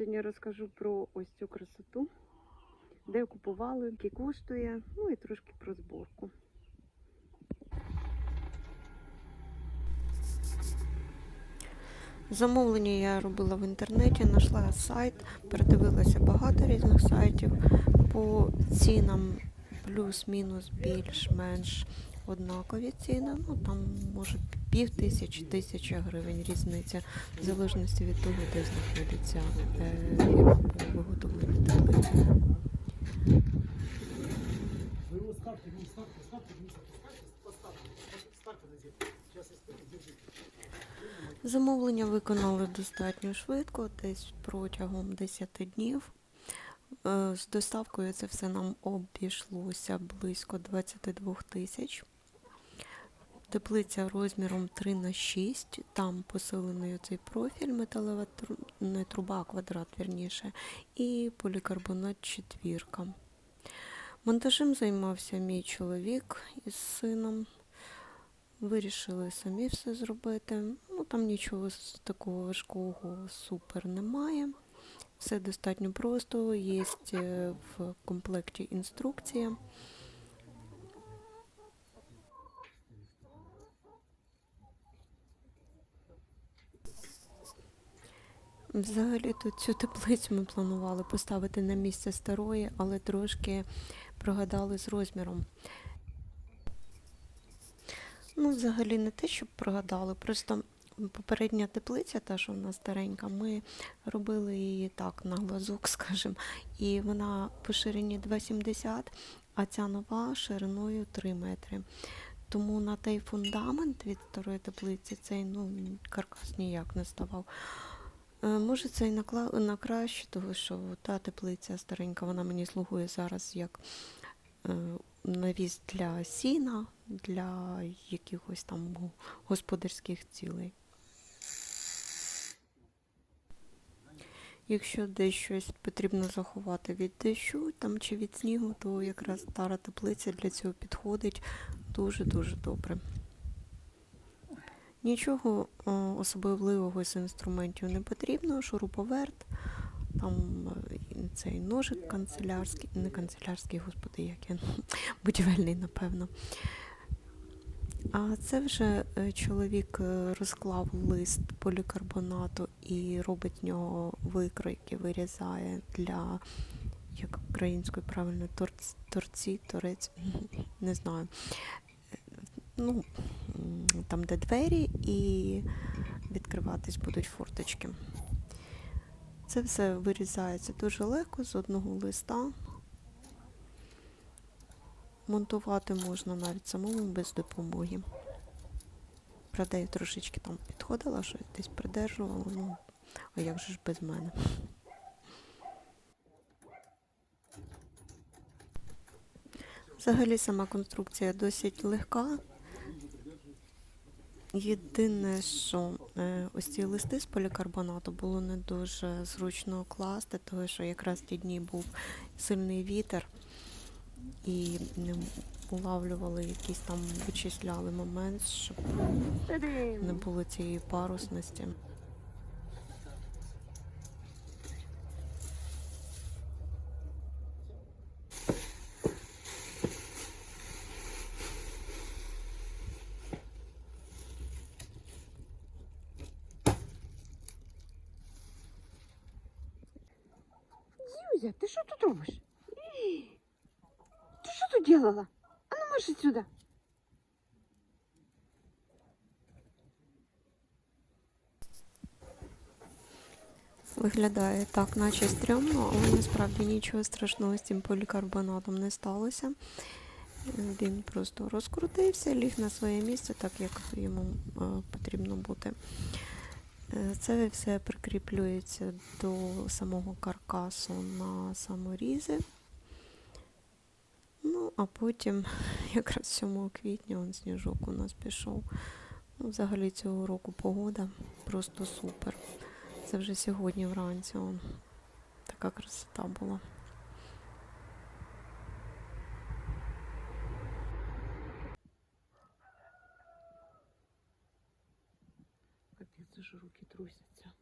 Сьогодні розкажу про ось цю красоту, де купували, які коштує, ну і трошки про зборку. Замовлення я робила в інтернеті, знайшла сайт, передивилася багато різних сайтів. По цінам плюс-мінус більш-менш однакові ціни. Ну там може пів тисячі, тисяча гривень різниця, в залежності від того, де знаходиться е, фірма по виготовленню теплиці. Замовлення виконали достатньо швидко, десь протягом 10 днів. Е, З доставкою це все нам обійшлося близько 22 тисяч. Теплиця розміром 3 на 6 там посилений цей профіль, металева не труба, а квадрат вірніше, і полікарбонат четвірка. Монтажем займався мій чоловік із сином. Вирішили самі все зробити. Ну там нічого такого важкого супер немає. Все достатньо просто. Є е, в комплекті інструкція. Взагалі тут цю теплицю ми планували поставити на місце старої, але трошки прогадали з розміром. Ну, взагалі не те, щоб прогадали, просто попередня теплиця, та, що в нас старенька, ми робили її так на глазок, скажімо, і вона по ширині 2,70, а ця нова шириною 3 метри. Тому на той фундамент від старої теплиці цей ну, каркас ніяк не ставав. Е, Може, це і на краще, тому що та теплиця старенька, вона мені слугує зараз як е, навіс для сіна, для якихось там господарських цілей. Якщо десь щось потрібно заховати від дощу там, чи від снігу, то якраз стара теплиця для цього підходить дуже-дуже добре. Нічого е, особливого з інструментів не потрібно, шуруповерт, там е, цей ножик канцелярський, не канцелярський, господи, як він, будівельний, напевно. А це вже е, чоловік розклав лист полікарбонату і робить з нього викройки, вирізає для, як українською правильно, торці, торець, не знаю. Ну, там, де двері, і відкриватись будуть форточки. Це все вирізається дуже легко з одного листа. Монтувати можна навіть самому без допомоги. Правда, я трошечки там підходила, щось десь придержувала, ну, а як же ж без мене? Взагалі сама конструкція досить легка. Єдине, що е, ось ці листи з полікарбонату було не дуже зручно класти, тому що якраз ті дні був сильний вітер і не улавлювали якийсь там вичисляли момент, щоб не було цієї парусності. Зюзя, ты что тут робишь? Ты что тут делала? А ну марш отсюда. Виглядає так, наче стрьомно, але насправді нічого страшного з цим полікарбонатом не сталося. Він просто розкрутився, ліг на своє місце, так як йому е, потрібно бути. Е, Це все прикріплюється до самого каркасу на саморізи. Ну, а потім, якраз 7 квітня, он сніжок у нас пішов. Ну, взагалі цього року погода просто супер. Це вже сьогодні вранці. Он. Така красота була. Я це ж руки трусяться.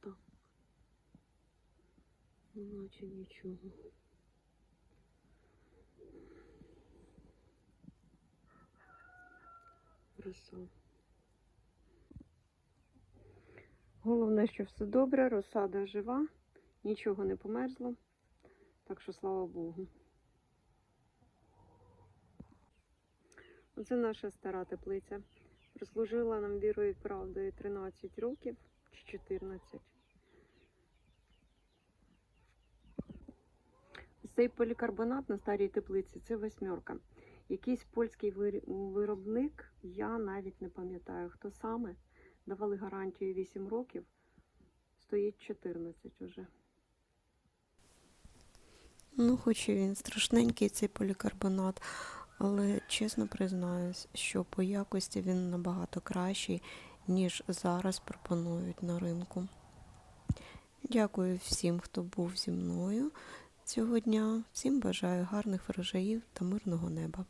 Так, наче нічого. Краса. Головне, що все добре, розсада жива, нічого не померзло, так що слава Богу. Оце наша стара теплиця. Прослужила нам вірою і правдою 13 років чи 14. Цей полікарбонат на старій теплиці це восьмерка. Якийсь польський виробник, я навіть не пам'ятаю, хто саме. Давали гарантію 8 років, стоїть 14 уже. Ну, хоч і він страшненький цей полікарбонат, але чесно признаюсь, що по якості він набагато кращий, ніж зараз пропонують на ринку. Дякую всім, хто був зі мною цього дня. Всім бажаю гарних врожаїв та мирного неба.